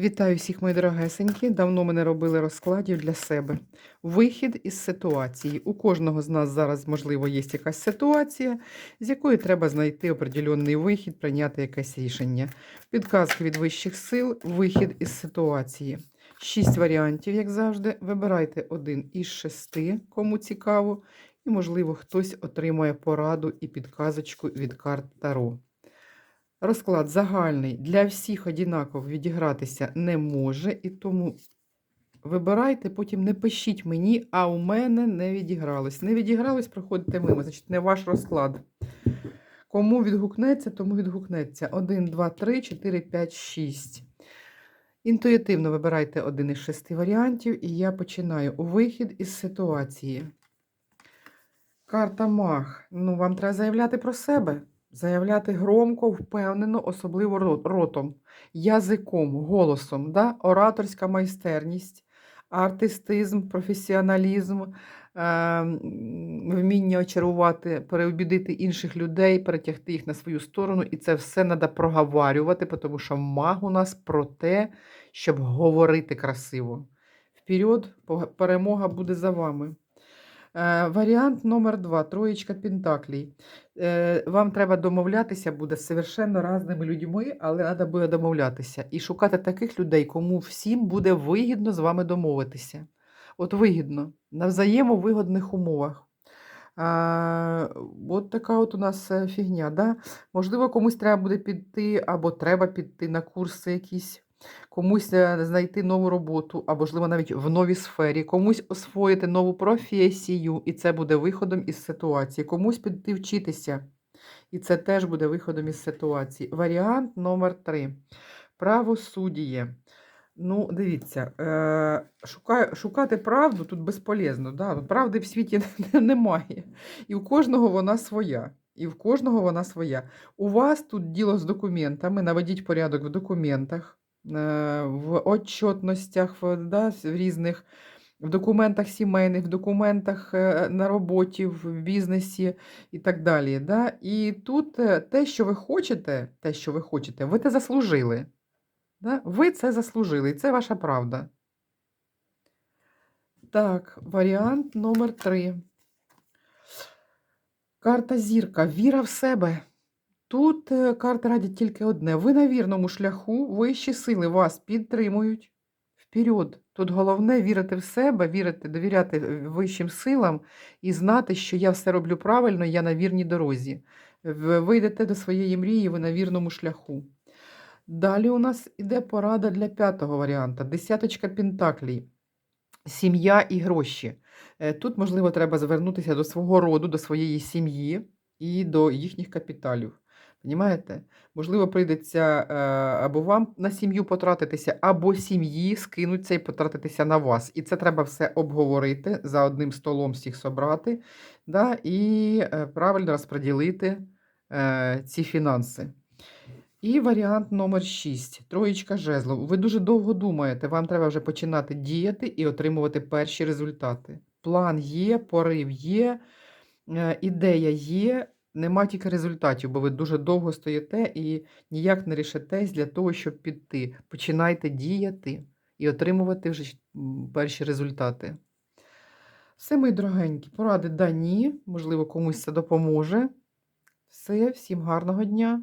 Вітаю всіх, мої дорогесенькі. Давно ми не робили розкладів для себе. Вихід із ситуації. У кожного з нас зараз, можливо, є якась ситуація, з якої треба знайти определенний вихід, прийняти якесь рішення. Підказки від вищих сил, вихід із ситуації. Шість варіантів, як завжди. Вибирайте один із шести, кому цікаво, і, можливо, хтось отримає пораду і підказочку від карт Таро. Розклад загальний для всіх однаково відігратися не може, і тому вибирайте, потім не пишіть мені, а у мене не відігралось. Не відігралось, проходите мимо, значить, не ваш розклад. Кому відгукнеться, тому відгукнеться. 1, 2, 3, 4, 5, 6. Інтуїтивно вибирайте один із шести варіантів, і я починаю вихід із ситуації. Карта Маг. Ну, вам треба заявляти про себе. Заявляти громко, впевнено, особливо ротом, язиком, голосом, да? ораторська майстерність, артистизм, професіоналізм, е, вміння очарувати, переобідити інших людей, перетягти їх на свою сторону. І це все треба проговарювати, тому що маг у нас про те, щоб говорити красиво. Вперед, перемога буде за вами. Е, Варіант номер два троєчка Пентаклей. Е, Вам треба домовлятися буде з совершенно різними людьми, але треба буде домовлятися. І шукати таких людей, кому всім буде вигідно з вами домовитися. От вигідно, на взаємовигодних умовах. А, от така от у нас е, фігня. Да? Можливо, комусь треба буде піти, або треба піти на курси якісь, комусь е, знайти нову роботу, або, можливо, навіть в новій сфері, комусь освоїти нову професію, і це буде виходом із ситуації, комусь піти вчитися, і це теж буде виходом із ситуації. Варіант номер три. Правосудіє. Ну, дивіться, е, шукати правду тут безполезно. Да? Ну, Правди в світі немає. І у кожного вона своя. І в кожного вона своя. У вас тут діло з документами, наведіть порядок в документах, в отчетностях, да, в різних, в документах сімейних, в документах е, на роботі, в бізнесі і так далі. Да? І тут е, те, що ви хочете, те, що ви хочете, ви це заслужили. Да? Ви це заслужили, і це ваша правда. Так, варіант номер три. Карта зірка. Віра в себе. Тут е, карти радять тільки одне. Ви на вірному шляху, вищі сили вас підтримують. Вперед. Тут головне вірити в себе, вірити, довіряти е, вищим силам і знати, що я все роблю правильно, я на вірній дорозі. Ви йдете до своєї мрії, ви на вірному шляху. Далі у нас іде порада для п'ятого варіанта. Десяточка пентаклей. Сім'я і гроші. Е, Тут, можливо, треба звернутися до свого роду, до своєї сім'ї і до їхніх капіталів. Понімаєте? Можливо, прийдеться е, або вам на сім'ю потратитися, або сім'ї скинуться і потратитися на вас. І це треба все обговорити, за одним столом всіх собрати, да, і е, правильно розподілити е, ці фінанси. І варіант номер 6. Троєчка жезлов. Ви дуже довго думаєте, вам треба вже починати діяти і отримувати перші результати. План є, порив є, ідея є, нема тільки результатів, бо ви дуже довго стоїте і ніяк не рішитесь для того, щоб піти. Починайте діяти і отримувати вже перші результати. Все, мої дорогенькі, поради дані, можливо, комусь це допоможе. Все, всім гарного дня!